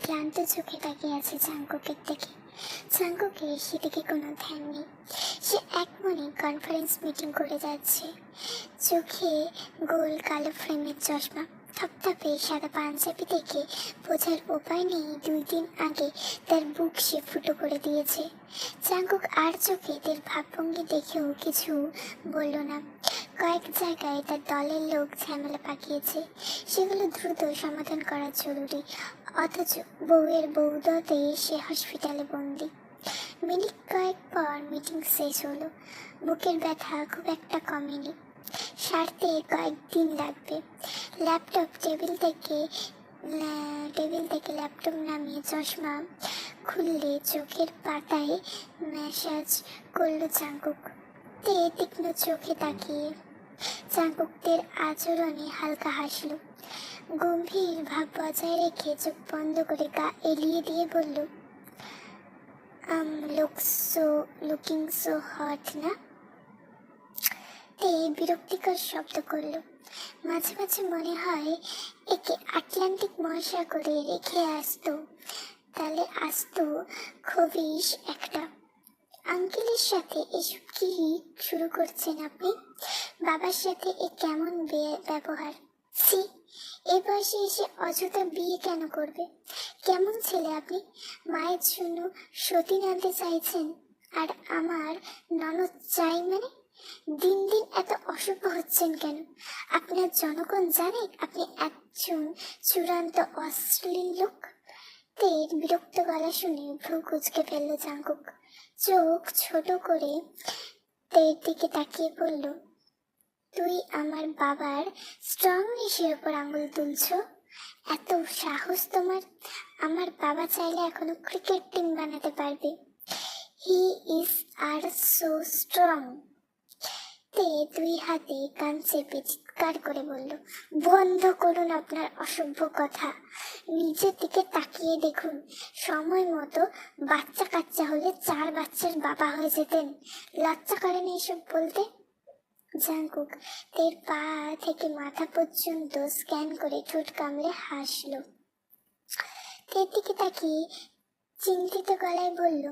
ক্লান্ত চোখে তাকিয়ে আছে চাঙ্কুকের দিকে। চাঙ্কুকের সেদিকে কোনো ধ্যান নেই। সে এক মনে কনফারেন্স মিটিং করে যাচ্ছে। চোখে গোল কালো ফ্রেমের চশমা। থপথপে সাদা পাঞ্জাবি দেখে বোঝার উপায় নেই দুই দিন আগে তার বুক সে ফুটো করে দিয়েছে। চাঙ্কুক আর চোখে তার ভাবভঙ্গি দেখেও কিছু বলল না। কয়েক জায়গায় তার দলের লোক ঝামেলা পাকিয়েছে। সেগুলো দ্রুত সমাধান করা জরুরি। অথচ বউয়ের বৌদতে সে হসপিটালে বন্দি। মিনিট কয়েক পর মিটিং শেষ হলো। বুকের ব্যথা খুব একটা কমেনি। সারতে কয়েকদিন লাগবে। ল্যাপটপ টেবিল থেকে টেবিল থেকে ল্যাপটপ নামিয়ে চশমা খুললে চোখের পাতায় ম্যাসাজ করল চাঙ্কুক। তে তীক্ষ্ণ চোখে তাকিয়ে চাঙ্কুকদের আচরণে হালকা হাসল। গম্ভীর ভাব বজায় রেখে চোখ বন্ধ করে গা এলিয়ে দিয়ে বলল, I'm look so, looking so hot না? তে বিরক্তিকর শব্দ করল। মাঝে মাঝে মনে হয় একে আটলান্টিক মহাসাগরে রেখে আসতো। তাহলে আসতো খুবই একটা। আঙ্কেলের সাথে এসব কি শুরু করছেন আপনি? বাবার সাথে এ কেমন ব্যবহার? সি এ বয়সে এসে অযথা বিয়ে কেন করবে? কেমন ছেলে আপনি? মায়ের জন্য সতী আনতে চাইছেন, আর আমার ননদ চাই মানে? দিন দিন এত অশুভ হচ্ছেন কেন? আপনার জনগণ জানে আপনি একজন চূড়ান্ত অশ্লীল লোক? তের বিরক্ত গলা শুনে ভ্রু কুচকে ফেলল জাঙ্কুক চোখ ছোট করে তের দিকে তাকিয়ে বলল, তুই আমার বাবার স্ট্রং নিশের ওপর আঙুল তুলছ? এত সাহস তোমার? আমার বাবা চাইলে এখনও ক্রিকেট টিম বানাতে পারবে। হি ইজ আর সো স্ট্রং তে দুই হাতে কান চেপে চিৎকার করে বলল, বন্ধ করুন আপনার অসভ্য কথা। নিজের দিকে তাকিয়ে দেখুন। সময় মতো বাচ্চা কাচ্চা হলে চার বাচ্চার বাবা হয়ে যেতেন। লজ্জা করেন এইসব বলতে? জাঙ্কুক তের পা থেকে মাথা পর্যন্ত স্ক্যান করে ঠোঁট কামড়ে হাসলো। তের দিকে তাকিয়ে চিন্তিত গলায় বলল,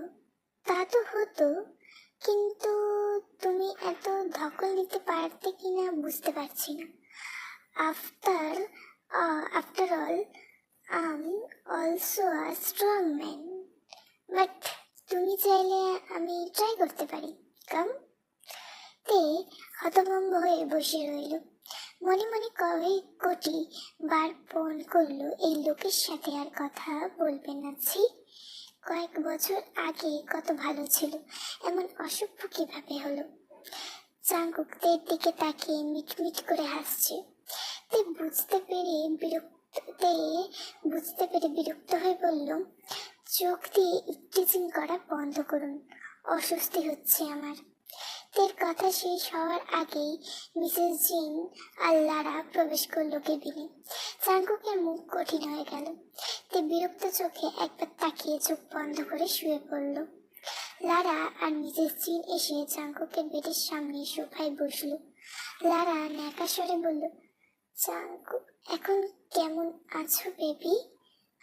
তা তো হতো। কিন্তু তুমি এত ধকল দিতে পারতে কিনা বুঝতে পারছি না। After after all I'm also a strong man but তুমি চাইলে আমি ট্রাই করতে পারি। কাম তে হতভম্ব হয়ে বসে রইল। মনে মনে কবে কোটি বার ফোন করল, এই লোকের সাথে আর কথা বলবে না। কয়েক বছর আগে কত ভালো ছিল, এমন অসভ্য কীভাবে হলো? চাঙ্কুকদের দিকে তাকিয়ে মিটমিট করে হাসছে। তে বুঝতে পেরে বিরক্ত বুঝতে পেরে বিরক্ত হয়ে বলল, চোখ দিয়ে ইটিজিং করা বন্ধ করুন, অস্বস্তি হচ্ছে আমার। তের কথা শেষ হওয়ার আগেই মিসেস জিন আর লারা প্রবেশ করল কেবিনে। চাঙ্কুকের মুখ কঠিন হয়ে গেল। তে বিরক্ত চোখে একবার তাকিয়ে চোখ বন্ধ করে শুয়ে পড়ল। লারা আর মিসেস জিন এসে চাঙ্কুকের বেডের সামনে সোফায় বসল। লারা ন্যাকা বলল চাঙ্কুক এখন কেমন আছো বেবি?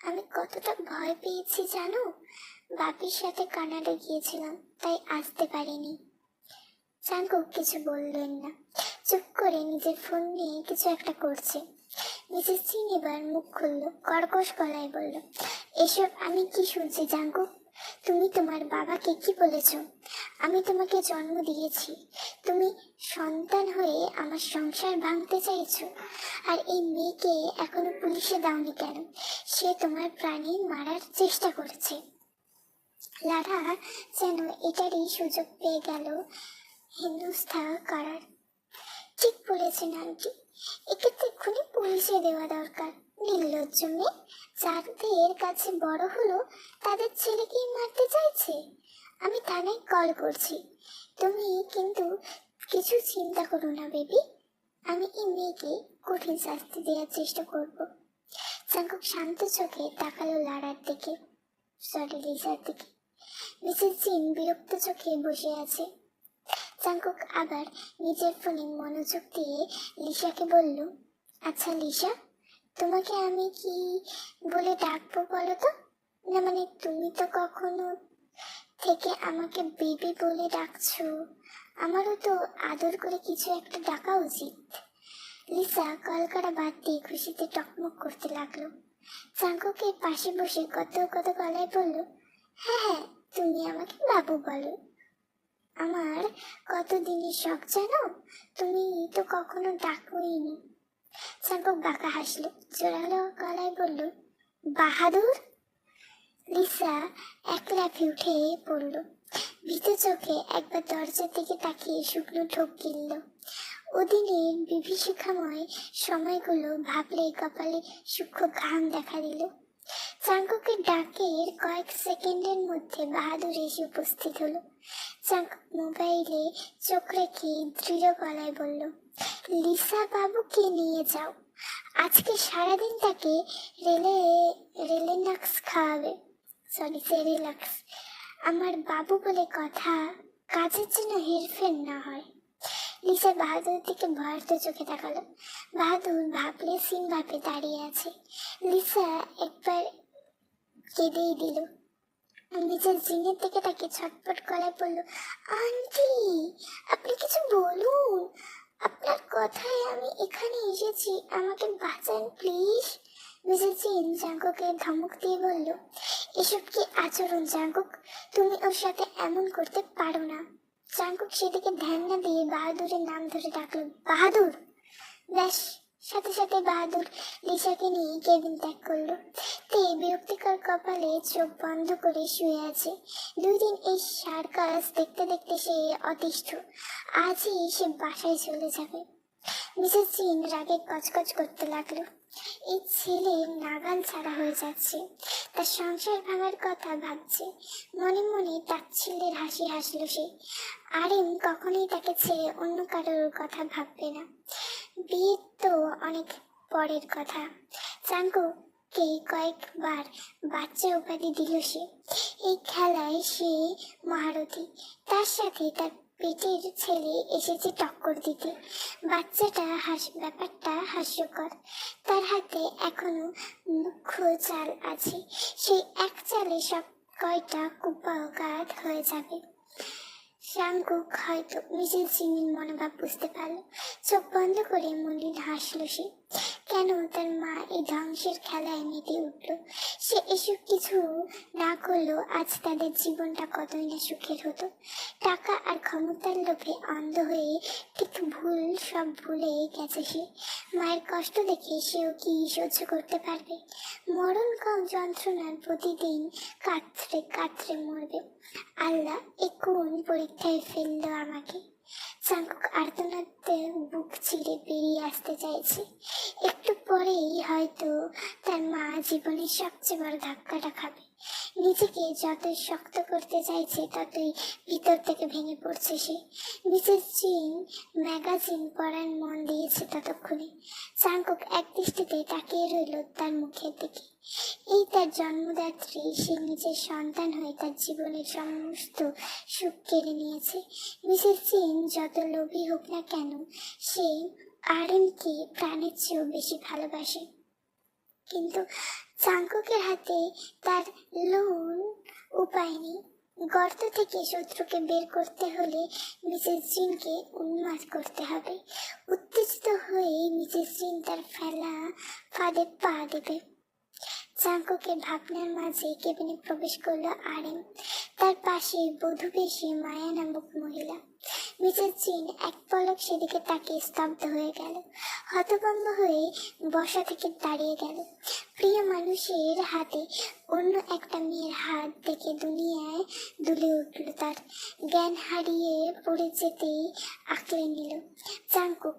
আমি কতটা ভয় পেয়েছি জানো? বাপির সাথে কানাডা গিয়েছিলাম, তাই আসতে পারিনি। চাঙ্কুক কিছু বললেন না। চুপ করে নিজের ফোন নিয়ে কিছু একটা করছে। মিসেস সিং এবার মুখ খুললো, কর্কশ গলায় বলল, এসব আমি কি শুনছি জাঙ্কুক তুমি তোমার বাবাকে কি বলেছ? আমি তোমাকে জন্ম দিয়েছি। তুমি সন্তান হয়ে আমার সংসার ভাঙতে চাইছো। আর এই মেয়েকে এখনও পুলিশে দাওনি কেন? সে তোমার প্রাণী মারার চেষ্টা করেছে। লারা যেন এটারই সুযোগ পেয়ে গেল হিন্দুস্থা করার ঠিক বলেছেন আন্টি। একে তো এক্ষুনি পুলিশে দেওয়া দরকার। নির্লজ্জ মেয়ে যাদের কাছে বড় হলো, তাদের ছেলেকেই মারতে চাইছে? আমি থানায় কল করছি। তুমি কিন্তু কিছু চিন্তা করো না, বেবি। আমি এই মেয়েকে কঠিন শাস্তি দেওয়ার চেষ্টা করব। চাঙ্কুক শান্ত চোখে তাকালো লাড়ার দিকে সরি লিজার দিকে। মিসেস জিন বিরক্ত চোখে বসে আছে। চাঙ্কুক আবার নিজের ফোনে মনোযোগ দিয়ে লিসাকে বলল আচ্ছা লিসা, তোমাকে আমি কি বলে ডাকবো বলো তো? না মানে তুমি তো কখনো থেকে আমাকে বেবি বলে ডাকছো। আমারও তো আদর করে কিছু একটা ডাকা উচিত। লিসা কলকারা বাদ দিয়ে খুশিতে টকমক করতে লাগল। চাঙ্কুকে পাশে বসে কত কত গলায় বলল হ্যাঁ হ্যাঁ তুমি আমাকে বাবু বলো। আমার কত দিনের শখ জানো? তুমি তো কখনো ডাকোইনি। চাঙ্কুক বাঁকা হাসলো, জোরালো গলায় বলল, বাহাদুর? লিসা এক লাফে উঠে পড়ল। ভীত চোখে একবার দরজার দিকে তাকিয়ে শুকনো ঠোক গিলল। ওদিনের বিভীষিকাময় সময়গুলো ভাবলে কপালে সূক্ষ্ম ঘাম দেখা দিল। চাঙ্কুকের ডাকের কয়েক সেকেন্ডের মধ্যে বাহাদুর এসে উপস্থিত হলো। চাঙ্কুক মোবাইলে চোখ রেখে দৃঢ় গলায় বলল, লিসা বাবুকে নিয়ে যাও। আজকে সারাদিন তাকে রেলে, রেলেনাক্স খাওয়াবে। Sorry, Cerelac. আমার বাবু বলে কথা কাজের জন্য হেরফের না হয়। লিসা বাহাদুর দিকে ভয়ার্থ চোখে তাকালো। বাহাদুর ভাবলে সিন ভাবে দাঁড়িয়ে আছে। লিসা একবার কেঁদেই দিল। নিজের জিনের দিকে তাকে ছটপট গলায় বলল, আন্টি, আপনি কিছু বলুন। আপনার কথায় আমি এখানে এসেছি। আমাকে বাঁচান, প্লিজ। মিসেস জিন জাঙ্কুকে ধমক দিয়ে বলল, এসব কি আচরণ জাঙ্কুক? তুমি ওর সাথে এমন করতে পারো না। জাঙ্কুক সেদিকে ধ্যান না দিয়ে বাহাদুরের নাম ধরে ডাকলো, বাহাদুর! ব্যাস সাথে সাথে বাহাদুর লিসাকে নিয়ে কেবিন ত্যাগ করল। তে বিরক্তিকর কপালে চোখ বন্ধ করে শুয়ে আছে। দুই দিন এই সার্কাস দেখতে দেখতে সে অতিষ্ঠ। আজই সে বাসায় চলে যাবে। মিসেস জিন রাগে কচকচ করতে লাগল। এই ছেলে নাগাল ছাড়া হয়ে যাচ্ছে। তার সংসার ভাঙার কথা ভাবছে। মনে মনে তাচ্ছিল্যের হাসি হাসলো সে। আরেম কখনোই তাকে ছেড়ে অন্য কারোর কথা ভাববে না। বিয়ে তো অনেক পরের কথা। চাঙ্কুকে কয়েকবার বাচ্চা উপাধি দিল সে। এই খেলায় সে মহারথী। তার সাথে তার পেটের ছেলে এসেছে টক্কর দিতে। বাচ্চাটা হাস, ব্যাপারটা হাস্যকর। তার হাতে এখনও মুখ্য চাল আছে। সেই এক চালে সব কয়টা কুপা কুপাগাত হয়ে যাবে। শাঙ্কুক হয়তো নিজের চিনির মনোভাব বুঝতে পারল। চোখ বন্ধ করে মলিন হাসলো সে। কেন তার মা এই ধ্বংসের খেলায় মেতে উঠল? সে এসব কিছু না করলেও আজ তাদের জীবনটা কতই না সুখের হতো। টাকা আর ক্ষমতার লোভে অন্ধ হয়ে ঠিক ভুল সব ভুলে গেছে সে। মায়ের কষ্ট দেখে সেও কি সহ্য করতে পারবে? মরণ কম যন্ত্রণার প্রতিদিন কাতরে কাতরে মরবে। আল্লাহ এ কোন পরীক্ষায় ফেলল আমাকে? চাঙ্কুক আর্তনাদে বুক চিরে বেরিয়ে আসতে চাইছে। পরেই হয়তো তার মা জীবনের সবচেয়ে বড় ধাক্কাটা খাবে। নিজেকে যতই শক্ত করতে চাইছে, ততই ভিতর থেকে ভেঙে পড়ছে সে। মিসেস জিন ম্যাগাজিন পড়ার মন দিয়েছে ততক্ষণে। চাঙ্কুক এক দৃষ্টিতে তাকিয়ে রইল তার মুখের দিকে। এই তার জন্মদাত্রী, সে নিজের সন্তান হয়ে তার জীবনের সমস্ত সুখ কেড়ে নিয়েছে। মিসেস জিন যত লোভী হোক না কেন, সে আরেনকে প্রাণের চেয়েও বেশি ভালোবাসে। কিন্তু চাঙ্কুকের হাতে তার লোন উপায় নেই। গর্ত থেকে শত্রুকে বের করতে হলে মিসেস জিনকে উন্মাদ করতে হবে। উত্তেজিত হয়ে মিসেস জিন তার ফেলা ফাঁদে পা দেবে। চাঙ্কুকে ভাবনার মাঝে কেবিনে প্রবেশ করল আরেম। তার পাশে বধূ বেশি মায়া নামক মহিলা। মিসেস জিন এক পলক সেদিকে তাকিয়ে স্তব্ধ হয়ে গেল। হতভম্ব হয়ে বসা থেকে দাঁড়িয়ে গেল। প্রিয় মানুষের হাতে অন্য একটা মেয়ের হাত দেখে দুনিয়ায় দুলে উঠল তার। জ্ঞান হারিয়ে পড়ে যেতেই আঁকলে নিল। চাঙ্কুক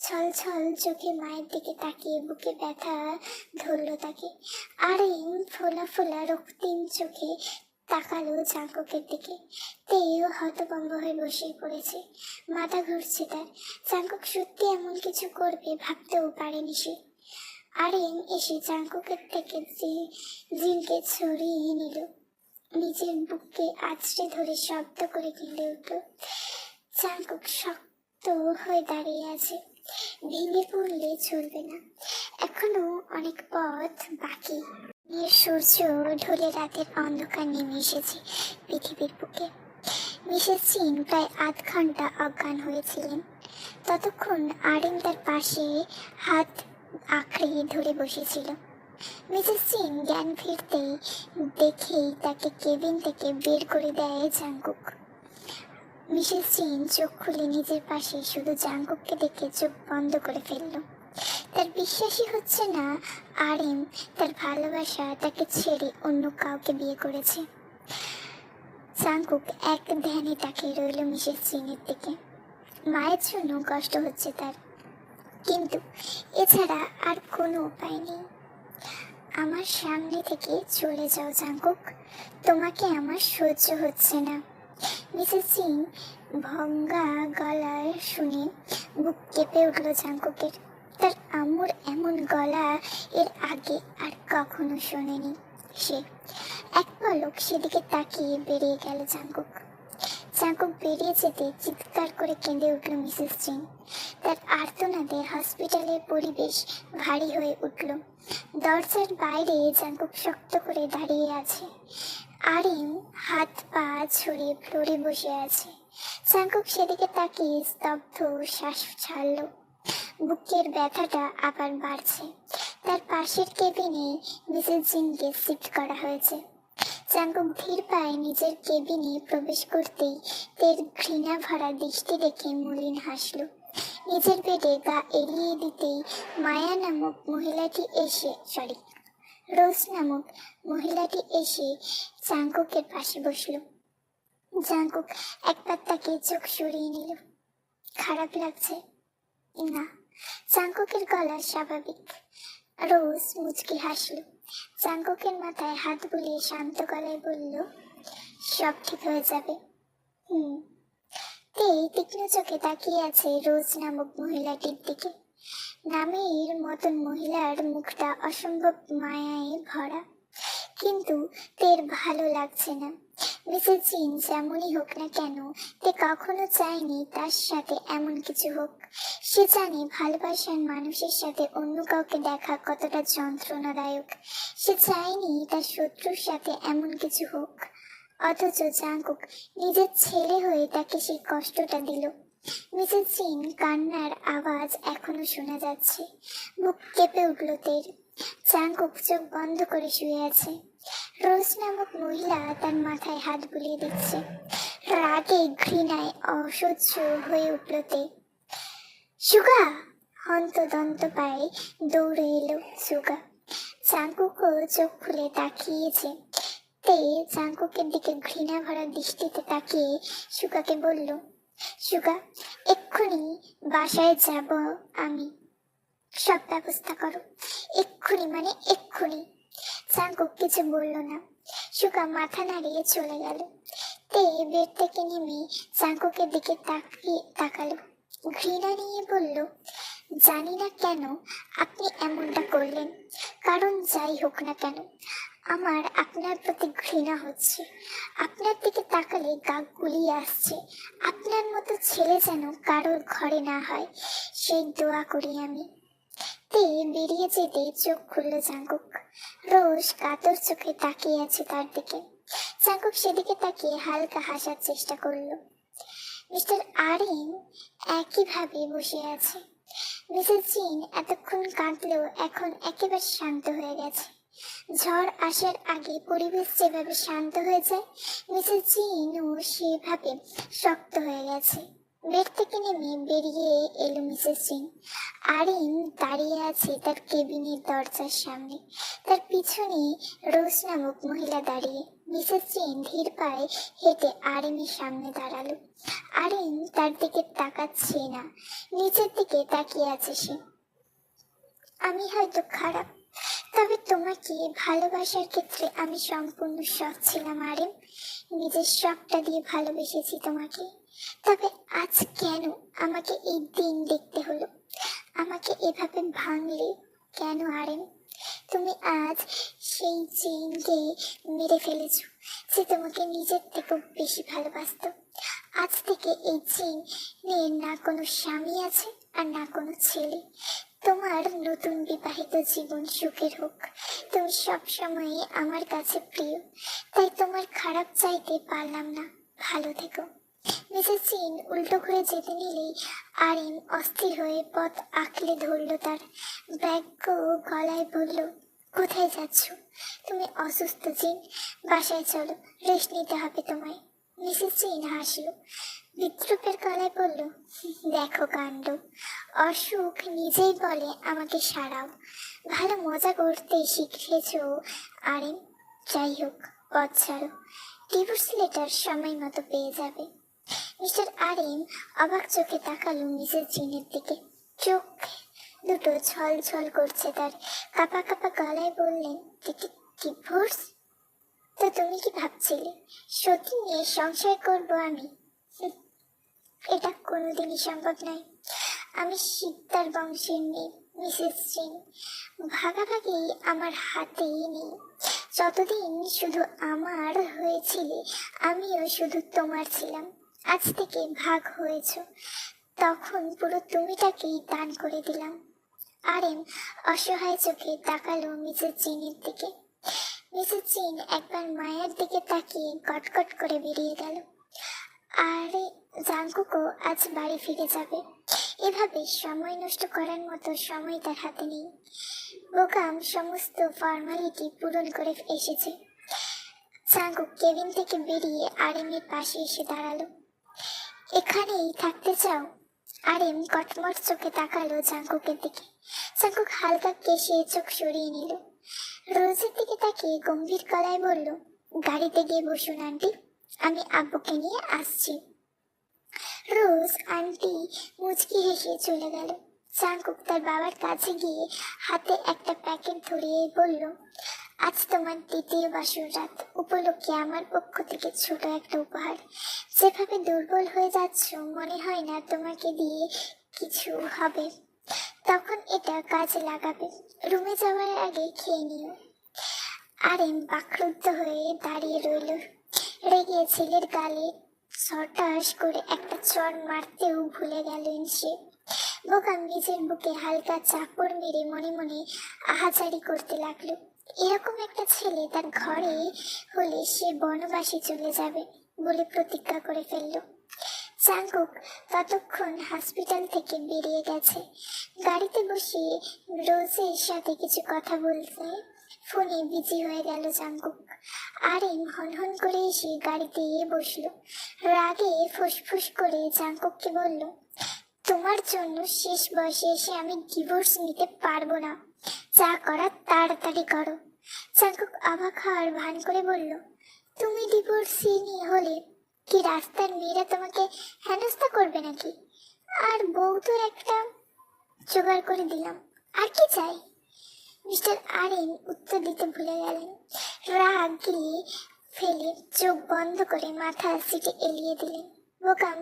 ছল ছল চোখে মায়ের দিকে তাকিয়ে বুকে ব্যথা ধরলো তাকে। আরেম ফোলা ফোলা রক্তিম চোখে তাকালো চাঙ্কুকের দিকে। তেও হতভম্ব হয়ে বসে পড়েছে। মাথা ঘুরছে তার। চাঙ্কুক সত্যি এমন কিছু করবে ভাবতেও পারেনি সে। আরেন এসে চাঙ্কুকের থেকে জিনকে ছড়িয়ে নিল। নিজের বুককে আছড়ে ধরে শব্দ করে গিলে উঠল। চাঙ্কুক শক্ত হয়ে দাঁড়িয়ে আছে। ভেঙে পড়লে চলবে না। এখনও অনেক পথ বাকি। সূর্য ঢলে রাতের অন্ধকার নেমে এসেছে পৃথিবীর বুকে। মিসেস চিন প্রায় আধ ঘণ্টা অজ্ঞান হয়েছিলেন। ততক্ষণ আরিম তার পাশে হাত আঁকড়ে ধরে বসেছিল। মিসেস চিন জ্ঞান ফিরতেই দেখেই তাকে কেবিন থেকে বের করে দেয় জাঙ্কুক মিসেস চিন চোখ খুলে নিজের পাশে শুধু জাঙ্কুককে দেখে চোখ বন্ধ করে ফেলল। তার বিশ্বাসই হচ্ছে না, আরিম তার ভালোবাসা তাকে ছেড়ে অন্য কাউকে বিয়ে করেছে। জাঙ্কুক এক ধ্যানে তাকে রইল মিসেস চিনের দিকে। মায়ের জন্য কষ্ট হচ্ছে তার। কিন্তু এছাড়া আর কোনো উপায় নেই। আমার সামনে থেকে চলে যাও জাঙ্কুক তোমাকে আমার সহ্য হচ্ছে না। মিসেস সিং, ভঙ্গা গলার শুনে বুক কেঁপে উঠল জাঙ্কুকের। তার আমুর এমন গলা এর আগে আর কখনো শোনেনি সে। এক পলক সেদিকে তাকিয়ে বেরিয়ে গেল জাঙ্কুক। জাঙ্কুক বেরিয়ে যেতে চিৎকার করে কেঁদে উঠল মিসেস সিং। তার আর্তনাদে হসপিটালের পরিবেশ ভারী হয়ে উঠল। দরজার বাইরে জাঙ্কুক শক্ত করে দাঁড়িয়ে আছে। আরিম হাত পা ছড়িয়ে ফ্লোরে বসে আছে। জাঙ্কুক সেদিকে তাকিয়ে স্তব্ধ শ্বাস ছাড়ল। বুকের ব্যথাটা আবার বাড়ছে। তার পাশের কেবিনে মিসেস জিনকে শিফট করা হয়েছে। জাঙ্কুক ধীর পায়ে নিজের কেবিনে প্রবেশ করতেই তের ঘৃণা ভরা দৃষ্টি দেখে মলিন হাসল। নিজের বেডে গা এড়িয়ে দিতেই মায়া নামক মহিলাটি এসে, সরি। রোজ নামক মহিলাটি এসে জাঙ্কুকের পাশে বসল। জাঙ্কুক একবার তাকে চোখ সরিয়ে নিল। খারাপ লাগছে? না, জাঙ্কুকের গলা স্বাভাবিক। রোজ মুচকি হাসল। জাঙ্কুকের মাথায় হাত বুলিয়ে শান্ত গলায় বলল, সব ঠিক হয়ে যাবে। হুম। তে তীক্ষ্ণ চোখে তাকিয়ে আছে রোজ নামক মহিলাটির দিকে। নামের মতন মহিলার মুখটা অসম্ভব মায়ায় ভরা। কিন্তু তের ভালো লাগছে না। মিসেস জিন যেমনই হোক না কেন, তে কখনো চায়নি তার সাথে এমন কিছু হোক। সে জানে ভালোবাসার মানুষের সাথে অন্য কাউকে দেখা কতটা যন্ত্রণাদায়ক। সে চায়নি তার শত্রুর সাথে এমন কিছু হোক। অথচ জাঙ্কুক নিজের ছেলে হয়ে তাকে সেই কষ্টটা দিল। মিসেস জিন কান্নার আওয়াজ এখনও শোনা যাচ্ছে। বুক কেঁপে উঠল তের। জাঙ্কুক চোখ বন্ধ করে শুয়ে আছে। রোজ নামক মহিলা তার মাথায় হাত বুলিয়ে দিচ্ছে। রাগে ঘৃণায় অসহ্য হয়ে উঠল তে। সুগা, হন্তদন্ত পায়ে দৌড়ে এলো সুগা। জাঙ্কুকও চোখ খুলে তাকিয়েছে। তে জাঙ্কুকের দিকে ঘৃণা ভরা দৃষ্টিতে তাকিয়ে সুগাকে বলল সুগা, এক্ষুনি বাসায় যাব আমি। সব ব্যবস্থা করো। এক্ষুনি মানে এক্ষুনি। জাঙ্কুক কিছু বলল না। সুগা মাথা নাড়িয়ে চলে গেল। তে বেড থেকে নেমে জাঙ্কুকের দিকে তাকিয়ে তাকালো। ঘৃণা নিয়ে বলল, জানি না কেন আপনি এমনটা করলেন। কারণ যাই হোক না কেন আমার আপনার প্রতি ঘৃণা হচ্ছে। আপনার দিকে তাকালে গা গুলিয়ে আসছে। আপনার মতো ছেলে যেন কারোর ঘরে না হয়, সেই দোয়া করি আমি। তে বেরিয়ে যেতে চোখ খুলল জাঙ্কুক রোজ কাতর চোখে তাকিয়ে আছে তার দিকে। জাঙ্কুক সেদিকে তাকিয়ে হালকা হাসার চেষ্টা করল। মিস্টার আরিন একইভাবে বসে আছে। মিসেস জিন এতক্ষণ কাঁদলেও এখন একেবারে শান্ত হয়ে গেছে। ঝড় আসার আগে পরিবেশ যেভাবে শান্ত হয়ে যায় মিসেস জিনও সেভাবে শক্ত হয়ে গেছে। বেড থেকে নেমে বেরিয়ে এলো মিসেস জিন। আরিন দাঁড়িয়ে আছে তার কেবিনের দরজার সামনে। তার পিছনে রোজ নামক মহিলা দাঁড়িয়ে। মিসেস জিন ধীর পায়ে হেঁটে আরিনের সামনে দাঁড়াল। আরিন তার দিকে তাকাচ্ছে না। নিচের দিকে তাকিয়ে আছে সে। আমি হয়তো খারাপ তবে তোমাকে ভালোবাসার ক্ষেত্রে আমি সম্পূর্ণ সৎ ছিলাম আরিন নিজের সবটা দিয়ে ভালোবেসেছি তোমাকে। তবে আজ কেন আমাকে এই দিন দেখতে হলো? আমাকে এভাবে ভাঙলে কেন আরেন তুমি আজ সেই জিনকে মেরে ফেলেছো যে তোমাকে নিজের থেকেও বেশি ভালোবাসতো। আজ থেকে এই জিনের না কোনো স্বামী আছে আর না কোনো ছেলে। তোমার নতুন বিবাহিত জীবন সুখের হোক। তুমি সবসময় আমার কাছে প্রিয়। তাই তোমার খারাপ চাইতে পারলাম না। ভালো থেকো। মিসেস চিন উল্টো ঘুরে যেতে নিলেই আরিন অস্থির হয়ে পথ আঁকলে ধরল তার। ব্যাগ গলায় বলল, কোথায় যাচ্ছ? তুমি অসুস্থ চিন। বাসায় চলো, রেস্ট নিতে হবে তোমায়। মিসেস চিন হাসলো। বিদ্রুপের গলায় বলল, দেখো কাণ্ড। অসুখ নিজেই বলে, আমাকে সারাও। ভালো মজা করতে শিখেছ। আরেন যাই হোক, পথ ছাড়ো। ডিভোর্স লেটার সময় মতো পেয়ে যাবে। মিস্টার আরেন অবাক চোখে তাকালো মিসেস জিনের দিকে। চোখ দুটো ছল ছল করছে তার। কাপা কাপা গলায় বললেন ডিভোর্স তো তুমি কি ভাবছিলে? সত্যি নিয়ে সংশয় করব আমি? এটা কোনোদিনই সম্ভব নয়। আমি সিদ্ধার বংশের মেয়ে, মিসেস সিং ভাগাভাগি আমার হাতেই নেই। যতদিন শুধু আমার হয়েছিলে, আমিও শুধু তোমার ছিলাম। আজ থেকে ভাগ হয়েছ। তখন পুরো তুমিটাকেই দান করে দিলাম। আরেম অসহায় চোখে তাকালো মিসেস জিনের দিকে। মিসেস জিন একবার মায়ের দিকে তাকিয়ে কটকট করে বেরিয়ে গেল। আরে জাঙ্কুকও আজ বাড়ি ফিরে যাবে। এভাবে সময় নষ্ট করার মতো সময় তার হাতে নেই। বোকাম সমস্ত ফর্মালিটি পূরণ করে এসেছে। জাঙ্কুক কেবিন থেকে বেরিয়ে আরেমের পাশে এসে দাঁড়াল। এখানেই থাকতে চাও? আরেম কটমট চোখে তাকালো জাঙ্কুকের দিকে। জাঙ্কুক হালকা কেশে চোখ সরিয়ে নিল। রোজের দিকে তাকিয়ে গম্ভীর গলায় বলল, গাড়িতে গিয়ে বসুন, আন্টি। আমি আব্বুকে নিয়ে আসছি। রোজ আন্টি মুচকি হেসে চলে গেল। চাঙ্কুক তার বাবার কাছে গিয়ে হাতে একটা প্যাকেট ধরিয়ে বলল, আজ তোমার দ্বিতীয় বাসর রাত। উপলক্ষে আমার পক্ষ থেকে ছোট একটা উপহার। যেভাবে দুর্বল হয়ে যাচ্ছ, মনে হয় না তোমাকে দিয়ে কিছু হবে। তখন এটা কাজে লাগাবে। রুমে যাওয়ার আগে খেয়ে নিও। আরেম বাকরুদ্ধ হয়ে দাঁড়িয়ে রইল। রেগে ছেলের গালে সটাস করে একটা চর মারতেও ভুলে গেলেন সে। বোকাম নিজের বুকে হালকা চাপড় মেরে মনে মনে আহাজারি করতে লাগল। এরকম একটা ছেলে তার ঘরে হলে সে বনবাসী চলে যাবে বলে প্রতিজ্ঞা করে ফেলল। চাঙ্কুক ততক্ষণ হসপিটাল থেকে বেরিয়ে গেছে। গাড়িতে বসে রোজের সাথে কিছু কথা বলতে ফোনে বিজি হয়ে গেল চাঙ্কুক আরেম হনহন করে এসে গাড়িতে বসল। রাগে ফুসফুস করে চাঙ্কুককে বলল, তোমার জন্য শেষ বয়সে এসে আমি ডিভোর্স নিতে পারব না। যা করার তাড়াতাড়ি করো। চাঙ্কুক অবাক হওয়ার ভান করে বলল, তুমি ডিভোর্সি নিয়ে হলে কি রাস্তার মেয়েরা তোমাকে হেনস্থা করবে নাকি? আর বউ একটা জোগাড় করে দিলাম। আর কি চাই? মিস্টার আরেন উত্তর দিতে ভুলে গেলেন। রাগ গিয়ে ফেলে চোখ বন্ধ করে মাথা সিটে এলিয়ে দিলেন। বোকাম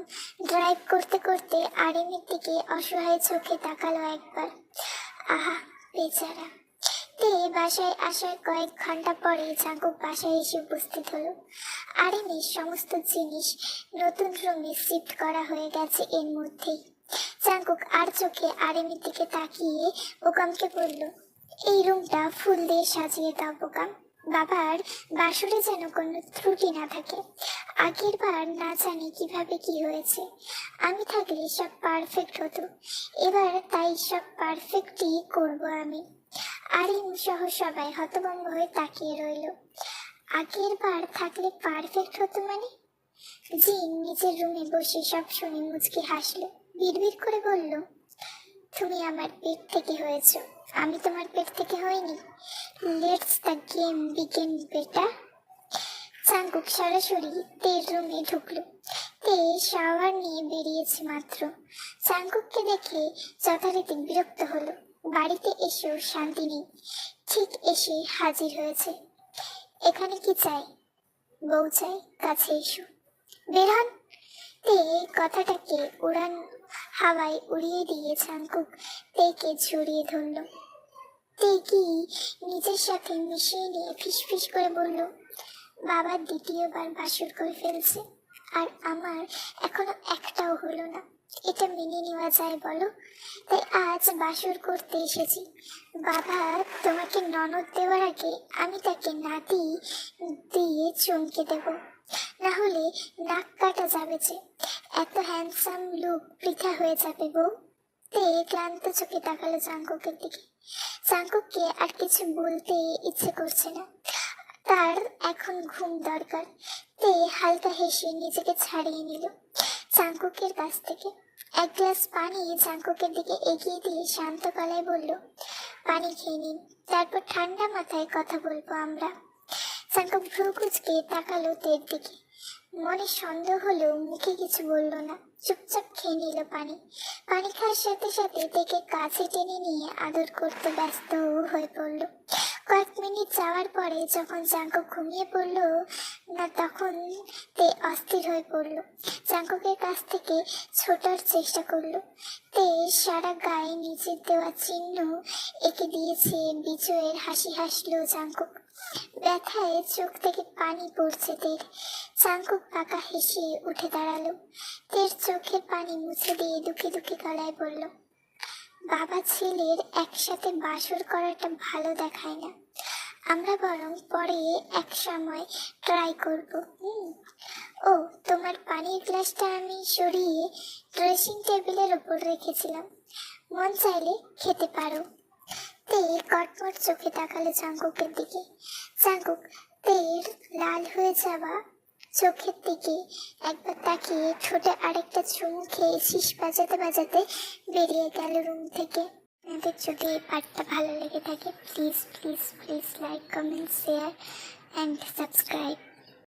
ড্রাইভ করতে করতে আরেমের দিকে অসহায় চোখে তাকালো একবার। আহা, বেচারা। তে বাসায় আসার কয়েক ঘণ্টা পরে জাঙ্কুক বাসায় এসে উপস্থিত হলো। আরেমের সমস্ত জিনিস নতুন রুমে শিফট করা হয়ে গেছে এর মধ্যেই। জাঙ্কুক আর চোখে আরেমের দিকে তাকিয়ে বোকামকে বলল এই রুমটা ফুল দিয়ে সাজিয়ে দাও বোকাম বাবার বাসরে যেন কোনো ত্রুটি না থাকে। আগের বার না জানি কীভাবে কি হয়েছে। আমি থাকলে সব পারফেক্ট হতো। এবার তাই সব পারফেক্টই করব আমি। আরিম সহ সবাই হতভম্ব হয়ে তাকিয়ে রইল। আগের বার থাকলে পারফেক্ট হতো মানে? জিন নিজের রুমে বসে সব শুনে মুচকি হাসলো। বিড়বিড় করে বলল তুমি আমার পেট থেকে হয়েছো। আমি তোমার পেট থেকে হইনি। লেটস দ্য গেম বিগেন বেটা। চাঙ্কুক সরাসরি তের রুমে ঢুকলো। তে শাওয়ার নিয়ে বেরিয়েছে মাত্র। চাঙ্কুককে দেখে যথারীতি বিরক্ত হলো। বাড়িতে এসেও শান্তি নেই। ঠিক এসে হাজির হয়েছে। এখানে কি চাই? বউ চাই, কাছে এসো। বের হন তে কথাটাকে উড়ান হাওয়ায় উড়িয়ে দিয়ে চাঙ্কুক, তেকে জড়িয়ে ধরলো। তে কি নিজের সাথে মিশিয়ে নিয়ে ফিসফিস করে বলল, বাবা দ্বিতীয়বার বাসর করে ফেলছে, আর আমার এখনও একটাও হলো না। এটা মেনে নেওয়া যায় বলো? তাই আজ বাসর করতে এসেছি। বাবা, তোমাকে ননদ দেওয়ার আগে আমি তাকে নাতি দিয়ে চমকে দেব। না হলে নাক কাটা যাবে যে। এত হ্যান্ডসাম লুক বৃথা হয়ে যাবে বউ। তে ক্লান্ত চোখে তাকালো চাঙ্কুকের দিকে। চাঙ্কুককে আর কিছু বলতে ইচ্ছে করছে না। তার এখন ঘুম দরকার। তে হালকা হেসে নিজেকে ছাড়িয়ে নিল চাঙ্কুকের কাছ থেকে। এক গ্লাস পানি চাঙ্কুকের দিকে এগিয়ে দিয়ে শান্ত গলায় বলল, পানি খেয়ে নিন। তারপর ঠান্ডা মাথায় কথা বলব আমরা। চাঙ্কুক ভ্রু কুচকে তাকালো তের দিকে। মনে সন্দেহ হলেও মুখে কিছু বলল না। চুপচাপ খেয়ে নিল পানি। পানি খাওয়ার সাথে সাথে তেকে কাছে টেনে নিয়ে আদর করতে ব্যস্ত হয়ে পড়ল। কয়েক মিনিট যাওয়ার পরে যখন জাঙ্কুক ঘুমিয়ে পড়ল, না, তখন তে অস্থির হয়ে পড়ল। জাঙ্কুকের কাছ থেকে ছোটার চেষ্টা করল। তে সারা গায়ে নিজের দেওয়া চিহ্ন এঁকে দিয়েছে, বিজয়ের হাসি হাসলো জাঙ্কুক ব্যথায় চোখ থেকে পানি পড়ছে তের। চাঙ্কুক পাকা হেসে উঠে দাঁড়াল। তের চোখের পানি মুছে দিয়ে দুঃখে দুঃখে গলায় বলল বাবা ছেলের একসাথে বাসর করাটা ভালো দেখায় না। আমরা বরং পরে এক সময় ট্রাই করব। ও, তোমার পানির গ্লাসটা আমি সরিয়ে ড্রেসিং টেবিলের ওপর রেখেছিলাম। মন চাইলে খেতে পারো। তে কটমট চোখে তাকালো চাঙ্কুকের দিকে। চাঙ্কুক তের লাল হয়ে যাওয়া চোখের দিকে একবার তাকিয়ে ঠোঁটে আরেকটা চুমু খেয়ে শীষ বাজাতে বাজাতে বেরিয়ে গেল রুম থেকে। আপনাদের যদি এই পার্টটা ভালো লেগে থাকে please please please like comment share and subscribe